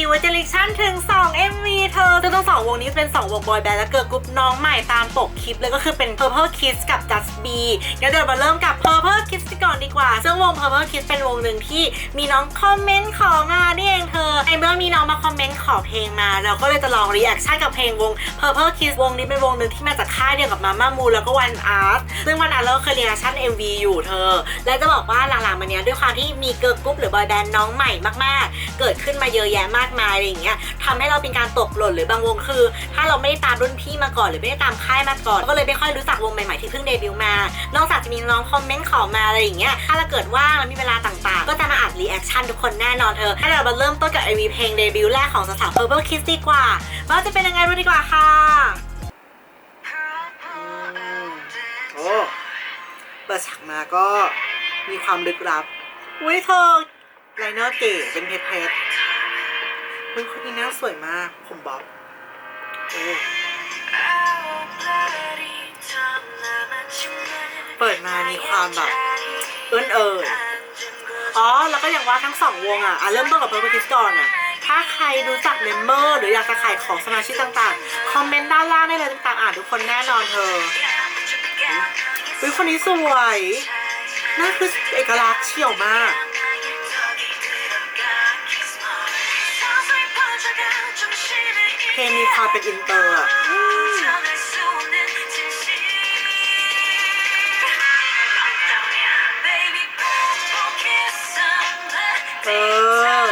ดิวเจลิชั่นถึง 2 MV เธอซึ่งทั้งสองวงนี้เป็น 2 วงบอยแบนด์และเกิร์ลกรุ๊ปน้องใหม่ตามปกคลิปเลยก็คือเป็น Purple Kiss กับ Just Be งั้นเดี๋ยวมาเริ่มกับ Purple Kiss กันก่อนดีกว่า ซึ่งวง Purple Kiss เป็นวงหนึ่งที่มีน้องคอมเมนต์ของานนี่เองเธอในเมื่อมีน้องมาคอมเมนต์ขอเพลงมาเราก็เลยจะลองรีแอคชั่นกับเพลงวง Purple Kiss วงนี้เป็นวงหนึ่งที่มาจากค่ายเดียวกับมาม่ามูแล้วก็วันอาร์ตซึ่งวันอาร์ตเราเคยรีแอคชั่น MV อยู่เธอ และจะบอกว่าหลังๆมาเนี้ยด้วยความที่มีเกิร์ลกรุ๊ปหรือบอยแบนด์น้องใหม่มากๆ เกิดขึ้นมาเยอะแยะมากมายอะไรอย่างเงี้ยทำให้เราเป็นการตกหล่นหรือบางวงคือ ถ้าเราไม่ได้ตามรุ่นพี่มาก่อนหรือไม่ได้ตามค่ายมาก่อน ก็เลยไม่ค่อยรู้จักวงใหม่ๆที่เพิ่งเดบิวต์มา นอกจากจะมีน้องคอมเมนต์ขอมาอะไรอย่างเงี้ยถ้าเราเกิดว่างแล้วมีเวลาต่างๆ ก็จะมาอัดรีแอคชั่นทุกคนแน่นอนเธอให้เรามาเริ่มต้นกับ MV เพลงเดบิวต์แรกของสาวๆ Purple Kiss ดีกว่าว่าจะเป็นยังไงรู้ดีกว่าค่ะโอ้เปิดฉากมาก็มีความลึกลับอุ้ยเธอไลเนอร์เก๋เป็นเพชรเพชร อุ้ยคนนี้หน่าสวยมาก ผมบ๊อบโอ้เปิดมามีความแบบเอิ้นเอ่ยอ๋อ แล้วก็อย่างว่าทั้งสองวงอะอะ เริ่มต้นกับเพิร์ลคิสก่อนอะ ถ้าใครรู้จักเมมเบอร์ หรืออยากจะขายของสมาชิกต่างๆ คอมเมนต์ด้านล่างได้เลยต่างๆ อ่านทุกคนแน่นอนเธออุ้ยคนนี้สวยนั่นคือเอกลักษณ์เฉียวมาก เพลงมีความเป็นอินเตอร์อะเออ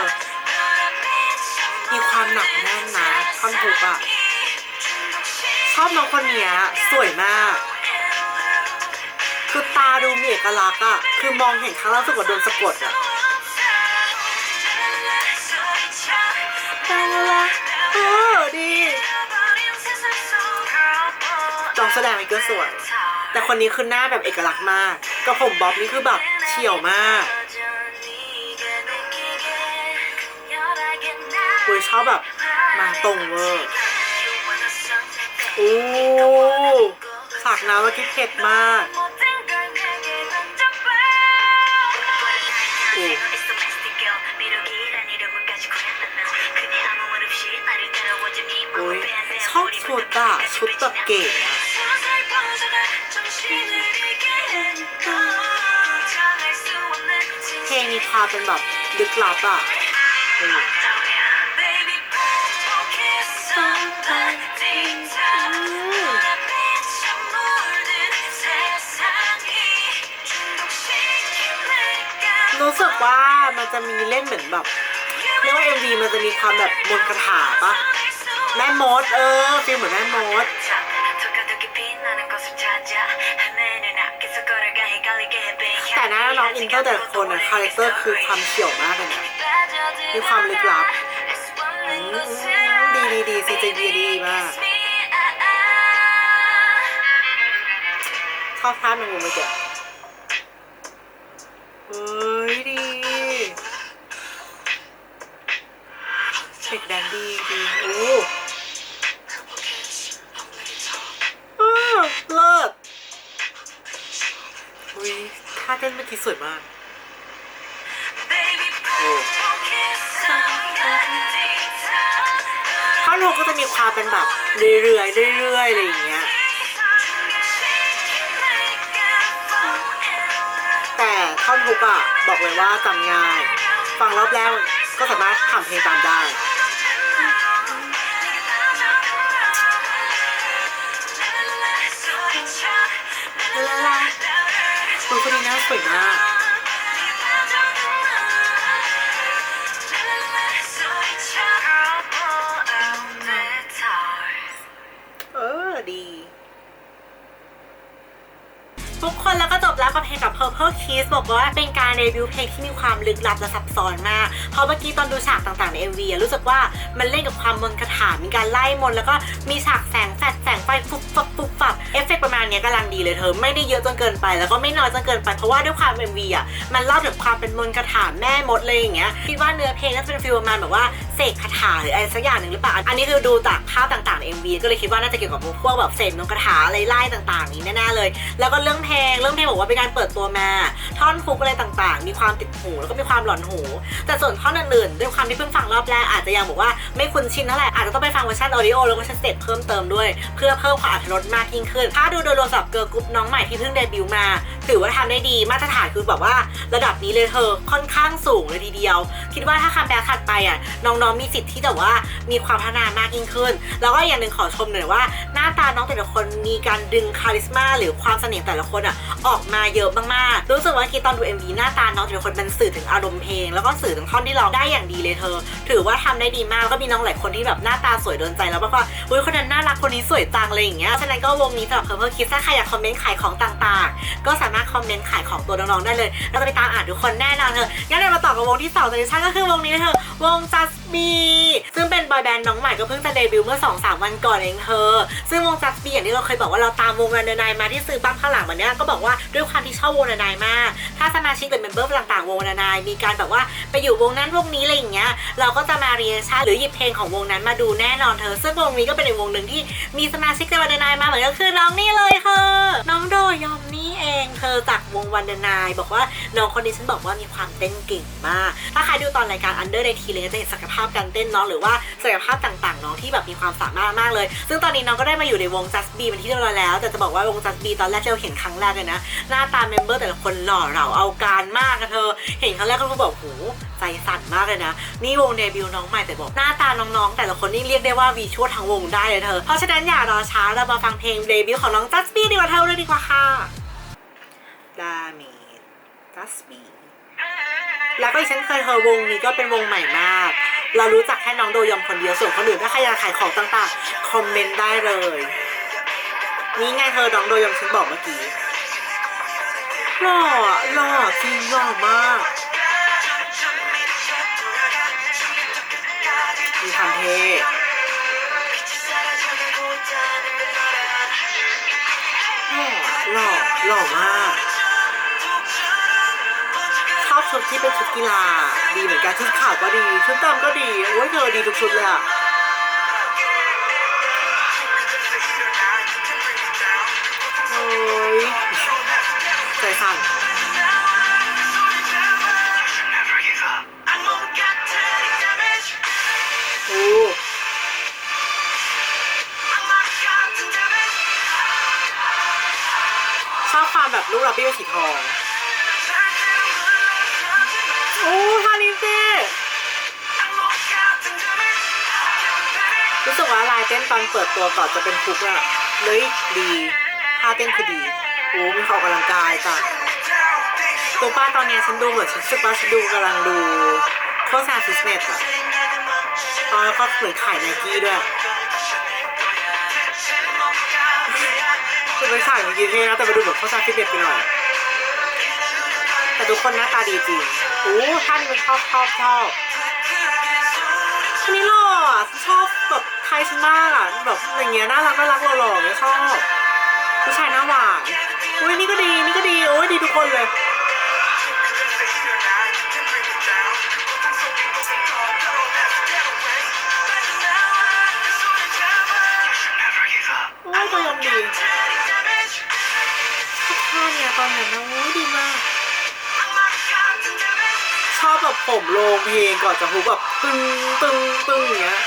มีความหนักแน่นนะท่อนทุกอะชอบน้องคนเนี้ยสวยมาก คือตาดูมีเอกลักษณ์อะคือมองเห็นครั้งแรกรู้สึกว่าโดนสะกดอะเออดี องแสดงนี่ก็สวย แต่คนนี้คือหน้าแบบเอกลักษณ์มากกับผมบ๊อบนี่คือแบบเฉียวมากคุยชอบแบบมาตรงเวอร์โอ้ฉากน้ำเมื่อกี้เผ็ดมากโอ้โอ้ยชอบชุดอะชุดแบบเก๋อะ เพลงมีความเป็นแบบลึกลับอะรู้สึกว่ามันจะมีเล่นเหมือนแบบเรียกว่า MV มันจะมีความแบบมนต์คาถาปะแม่มดเออฟีลเหมือนแม่มด แต่นะน้องอินเตอร์แต่ละคนอะคาแรคเตอร์คือความเฉียวมากเลยนะมีความลึกลับดีดีดีซีจีดีดีมากชอบท่าแมงมุมเลยจ้เฮ้ยดี ท่าเต้นเมื่อกี้สวยมากโอ้ท่อนฮุกก็จะมีความเป็นแบบเรื่อยๆเรื่อยๆอะไรอย่างเงี้ย แต่ท่อนฮุกอะบอกเลยว่าจำง่าย ฟังรอบแรกก็สามารถทำเพลงตามได้ คุณคนนี้น่าสวยมาก บอกว่าเป็นการเดบิวเพลงที่มีความลึกลับและซับซ้อนมากเพราะเมื่อกี้ตอนดูฉากต่างๆใน MV อะรู้สึกว่ามันเล่นกับความมนต์คาถามีการไล่มนแล้วก็มีฉากแสงแฟลชแสงไฟฟุบฟับฟุบฟับเอฟเฟกต์ประมาณนี้กำลังดีเลยเธอไม่ได้เยอะจนเกินไป แล้วก็ไม่น้อยจนเกินไปเพราะว่าด้วยความ MV อะมันเล่าถึงความเป็นมนต์คาถาแม่มดเลยอย่างเงี้ยคิดว่าเนื้อเพลงน่าจะเป็นฟีลประมาณแบบว่าเสกคาถาหรืออะไรสักอย่างหนึ่งหรือเปล่าอันนี้คือดูจากภาพต่างๆใน MV ก็เลยคิดว่าน่าจะเกี่ยวกับพวกแบบเสกนงคาถาอะไรไล่ต่างๆ นี้แน่ๆเลย แล้วก็เรื่องเพลงเรื่องเพลงบอกว่าเป็นการเปิดตัวมาท่อนฟุกอะไรต่างๆ มีความติดหูแล้วก็มีความหลอนหู แต่ส่วนท่อนอื่นๆด้วยความที่เพิ่งฟังรอบแรกอาจจะยังบอกว่าไม่คุ้นชินเท่าไหร่อาจจะต้องไปฟังเวอร์ชันออดิโอแล้วก็เวอร์ชันสเตจเพิ่มเติมด้วย เพื่อเพิ่มความอรรถรสมากยิ่งขึ้น ถ้าดูโดยรวมสำหรับเกิร์ลกรุ๊ปน้องใหม่ที่เพิ่งเดบิวต์มา ถือว่าทำได้ดีมาตรฐานคือแบบว่าระดับนี้เลยเธอค่อนข้างสูงเลยทีเดียว คิดว่าถ้าคัมแบ็กถัดไปอะน้องๆมีสิทธิ์ที่แบบว่ามีความพัฒนามากยิ่งขึ้น แล้วก็อย่างหนึ่งขอชมหน่อยว่า หน้าตาน้องแต่ละคนมีการดึงคาลิสมาหรือความเสน่ห์แต่ละคนอะออกมาเยอะมากๆรูู้้สึกว่าคีตอนดู MV หน้าตาน้องแต่ละคนมันสื่อถึงอารมณ์เพลง แล้วก็สื่อถึงท่อนที่ร้องได้อย่างดีเลยเธอ ถือว่าทำได้ดีมากแล้วก็มีน้องหลายคนที่แบบหน้าตาสวยโดนใจแล้วบอกว่าอุ้ยคนนั้นน่ารักคนนี้สวยจังอะไรอย่างเงี้ยฉะนั้นก็วงนี้สำหรับ Purple Kiss ถ้าใครอยากคอมเมนต์ขายของต่างๆ ก็สามารถคอมเมนต์ขายของตัวน้องๆได้เลยแล้วก็ไปตามอ่านทุกคนแน่นอนเธองั้นเดี๋ยวมาต่อกับวงที่2องดิฉันก็คือวงนี้เธอวง Just Be ซึ่งเป็นบอยแบนด์น้องใหม่ก็เพิ่งจะเดบิวต์เมื่อ 2-3 วันก่อนเองเธอ ซึ่งวง Just Be อย่างที่เราเคยบอกว่าเราตามวงรันเดนายมาที่ซื้อบั้มข้างหลังมาเนี้ยก็บอกว่าด้วยความที่ชอบวงนนายมากถ้าสมาชิกเป็นเมมเบอร์ต่างๆ วงรันเดนายมีการแบบว่าไปอยู่วงนั้นวงนี้อะไรอย่างเงี้ย เราก็จะมาเรียนชั่นหรือหยิบเพลงของวงนั้นมาดูแน่นอนเธอ ซึ่งวงนี้ก็เป็นอีกวงหนึ่งที่มีสมาชิกในวันเดนายมาเหมือนก็คือน้องนี่เลยเธอ น้องโดยอมนี่เองเธอจากวงวันเดนายบอกว่าน้องคนนี้ฉันบอกว่ามีความเต้นเก่งมาก ถ้าใครดูตอนรายการ Under ในทีเลยจะเห็นศักยภาพการเต้นน้องหรือว่าศักยภาพต่างๆน้องที่แบบมีความสามารถมากเลย ซึ่งตอนนี้น้องก็ได้มาอยู่ในวง Just Be เป็นที่เรียบร้อยแล้ว แต่จะบอกว่าวง Just Be ตอนแรกที่เราเห็นครั้งแรกเลยนะหน้าตาเมมเบอร์แต่ละคนหล่อเหลาเอาการมากอะเธอ เห็นครั้งแรกก็รู้บอกโหใจสั่นมากเลยนะ นี่วงเดบิวน้องใหม่แต่บอกหน้าตาน้องๆ แต่ละคนนี่เรียกได้ว่าวีชั่วทั้งวงได้เลยเธอ เพราะฉะนั้นอย่ารอช้าเรามาฟังเพลงเดบิวของน้อง Just Be ดีกว่าเธอเลยดีกว่าค่ะดามี Just Be แล้วก็อีกเช่นเคยเธอวงนี้ก็เป็นวงใหม่มาก เรารู้จักแค่น้องโดยองคนเดียวส่วนคนอื่นถ้าใครอยากขายของต่างๆ คอมเมนต์ได้เลย นี่ไงเธอน้องโดยองฉันบอกเมื่อกี้ หล่อหล่อจริงหล่อมากมีความเท่หล่อหล่อหล่อมากชอบชุดที่เป็นชุดกีฬาดีเหมือนกันชุดขาวก็ดี ชุดดำก็ดีโอ้ยเธอดีทุกชุดเลยอะ ใจสั่นโอ้ชอบความแบบลูกเราพี่เป็นสีทอง โอ้ฮาริเซ่รู้สึกว่าลายเต้นตอนเปิดตัวก่อนจะเป็นฟุกอะเลยดีท่าเต้นคือดี โอ้มีเขาออกกำลังกายจ้ะตัวป้าตอนนี้ฉันดูเหมือนฉันสึกว่าฉันดูกำลังดูโฆษณาฟิตเนสอะตอนแล้วก็เหมือนขายไนกี้ด้วยคือไปขายไนกี้เท่นะแต่มาดูแบบโฆษณาฟิตเนสไปหน่อยแต่ทุกคนหน้าตาดีจริงโอ้ท่านนี้ชอบชอบชอบท่านนี้หล่ออะชอบแบบไทยฉันมากอะแบบอย่างเงี้ยน่ารักน่ารักหล่อๆเนี่ยชอบผู้ชายหน้าหวาน อุ้ยนี่ก็ดีนี่ก็ดีโอ้ยดีทุกคนเลยโอ้ยตัวยอมดีชอบท่าเนี่ยตอนนั้นนะโอ้ยดีมาก ชอบแบบผมโลงเพลงก่อนจะฮุกแบบตึงตึงตึงอย่างเงี้ย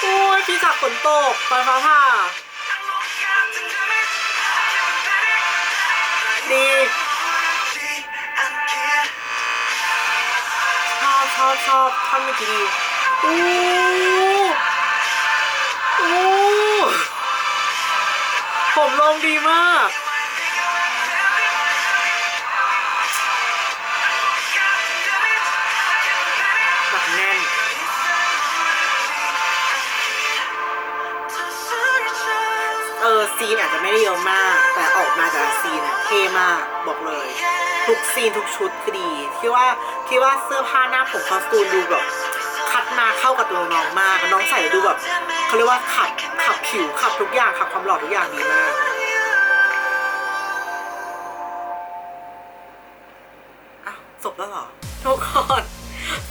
โอ้ยพี่จากฝนตกไฟฟ้าผ่า ดีชอบชอบชอบท่อนเมื่อกี้ดีอู้อู้ผมลงดีมาก ซีนอาจจะไม่ได้เยอะมาก แต่ออกมาแต่ละซีนอะเท่มากบอกเลย ทุกซีนทุกชุดคือดีคิดว่าคิดว่าเสื้อผ้าหน้าผมคอสตูมดูแบบคัดมาเข้ากับตัวน้องมากน้องใส่ดูแบบเขาเรียกว่าขับขับผิวขับทุกอย่างขับความหล่อทุกอย่างดีมากอ้าวจบแล้วหรอทุกคน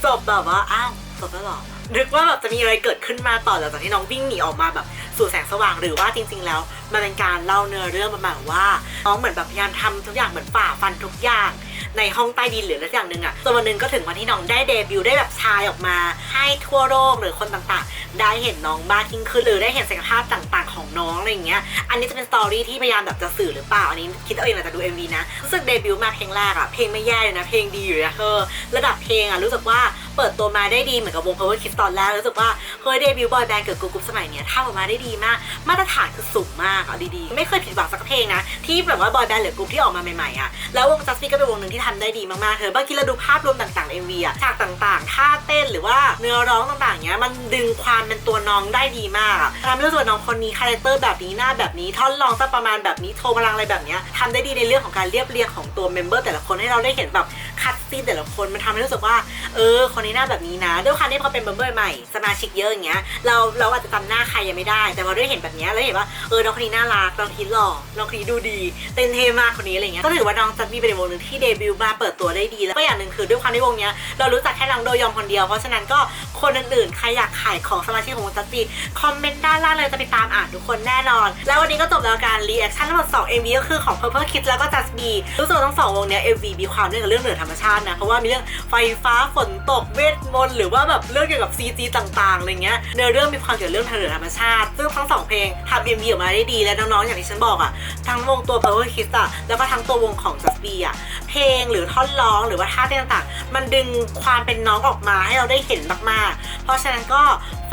จบแบบว่าอ้าวจบแล้วหรอนึกว่าแบบจะมีอะไรเกิดขึ้นมาต่อหลังจากที่น้องวิ่งหนีออกมาแบบ สู่แสงสว่างหรือว่าจริง ๆ แล้ว มันเป็นการเล่าเนื้อเรื่องประมาณว่าน้องเหมือนแบบพยายามทำทุกอย่างเหมือนฝ่าฟันทุกอย่าง ในห้องใต้ดินหรืออะไรอย่างหนึ่งอะจนวันหนึ่งก็ถึงวันที่น้องได้เดบิวต์ได้แบบชายออกมา ให้ทั่วโลกหรือคนต่างๆ ได้เห็นน้องมากยิ่งขึ้นหรือได้เห็นศักยภาพต่างๆ ของน้องอะไรอย่างเงี้ย อันนี้จะเป็นสตอรี่ที่พยายามแบบจะสื่อหรือเปล่า อันนี้คิดเอาเองหลังจากดู MV นะ รู้สึกเดบิวต์มาเพลงแรกอะเพลงไม่แย่เลยนะ เพลงดีอยู่นะเธอระดับเพลงอะรู้สึกว่าเปิดตัวมาได้ดีเหมือนกับวง Power Kids ตอนแรกรู้สึกว่าเฮ้ยเดบิวต์บอยแบนด์เกิดกรุ๊ปสมัยเนี้ยทำออกมาได้ดีมาก มาตรฐานคือสูงมากอะดีๆ ไม่เคยผิดหวังสักเพลงนะที่แบบว่าบอยแบนด์หรือกรุ๊ปที่ออกมาใหม่ๆอะแล้ววงจัสตี้ก็เป็นวงนึ่งที่ทำได้ดีมากๆเธอบางทีเราดูภาพรวมต่างๆ MV อะฉากต่างๆท่าเต้นหรือว่าเนื้อร้องต่างๆเนี้ยมันดึงความเป็นตัวน้องได้ดีมากทำให้รู้สึกว่าน้องคนนี้คาแรคเตอร์แบบนี้หน้าแบบนี้ท่อนร้องจะประมาณแบบนี้โทรพลังอะไรแบบเนี้ยทำได้ดีในเรื่องของการเรียบเรียงของตัวเมมเบอร์แต่ละคนให้เราได้เห็นแบบ คัดซีนแต่ละคนมันทำให้รู้สึกว่า เออ คนนี้หน้าแบบนี้นะ ด้วยความที่เขาเป็นเมมเบอร์ใหม่สมาชิกเยอะอย่างเงี้ยเราเราอาจจะจำหน้าใครยังไม่ได้ แต่พอได้เห็นแบบเนี้ยแล้วเห็นว่าเออน้องคนนี้น่ารักน้องคนนี้หล่อน้องคนนี้ดูดีเต้นเท่มากคนนี้อะไรเงี้ยก็ถือว่าน้องจัดมีเป็นวงหนึ่งที่เดบิวต์มาเปิดตัวได้ดีแล้วก็อย่างหนึ่งคือด้วยความที่วงเนี้ยเรารู้จักแค่น้องโดยองคนเดียวเพราะฉะนั้นก็ คนอื่นๆ ใครอยากขายของสมาชิกของวงจัดจีคอมเมนต์ด้านล่างเลยจะไปตามอ่านทุกคนแน่นอน แล้ววันนี้ก็จบแล้วการรีแอคชั่นทั้งหมด2 MV ก็คือของ Purple Kids แล้วก็ Just Be รู้สึกว่าทั้งสองวงเนี้ย MV มีความเรื่องกับเรื่องเหนือธรรมชาตินะเพราะว่ามีเรื่องไฟฟ้าฝนตกเวทมนต์หรือว่าแบบเรื่องเกี่ยวกับ CG ต่างๆอะไรเงี้ยเนื้อเรื่องมีความเกี่ยวกับเรื่องทางเหนือธรรมชาติ ซึ่งทั้งสองเพลงทำ MV ออกมาได้ดีและน้องๆอย่างที่ฉันบอกอะทั้งวงตัว Purple Kids อะแล้วก็ทั้งตัววงของ Just Be อะเพลงหรือท่อนร้องหรือว่าท่าเต้นต่างๆ มันดึงความเป็นน้องออกมาให้เราได้เห็นมากเพราะฉะนั้นก็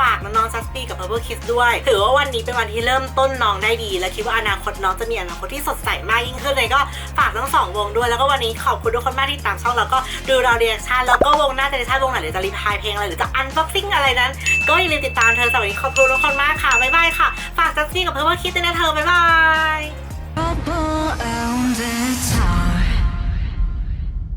ฝากน้องๆ Just Be กับ Purple Kids ด้วย ถือว่าวันนี้เป็นวันที่เริ่มต้นน้องได้ดี และคิดว่าอนาคตน้องจะมีอนาคตที่สดใสมากยิ่งขึ้นเลยก็ฝากทั้งสองวงด้วย แล้วก็วันนี้ขอบคุณทุกคนมากที่ตามช่องแล้วก็ดูเราเรียกชันแล้วก็วงหน้าจะได้ชาวงไหนหรือจะรีพายเพลงอะไรหรือจะอันบ็อกซิ่งอะไรนั้น ก็อย่าลืมติดตามเธอสำหรับวันนี้ขอบคุณทุกคนมากค่ะบ๊ายบายค่ะฝาก Just Be กับ Purple Kids ด้วยนะเธอบ๊ายบาย Oh,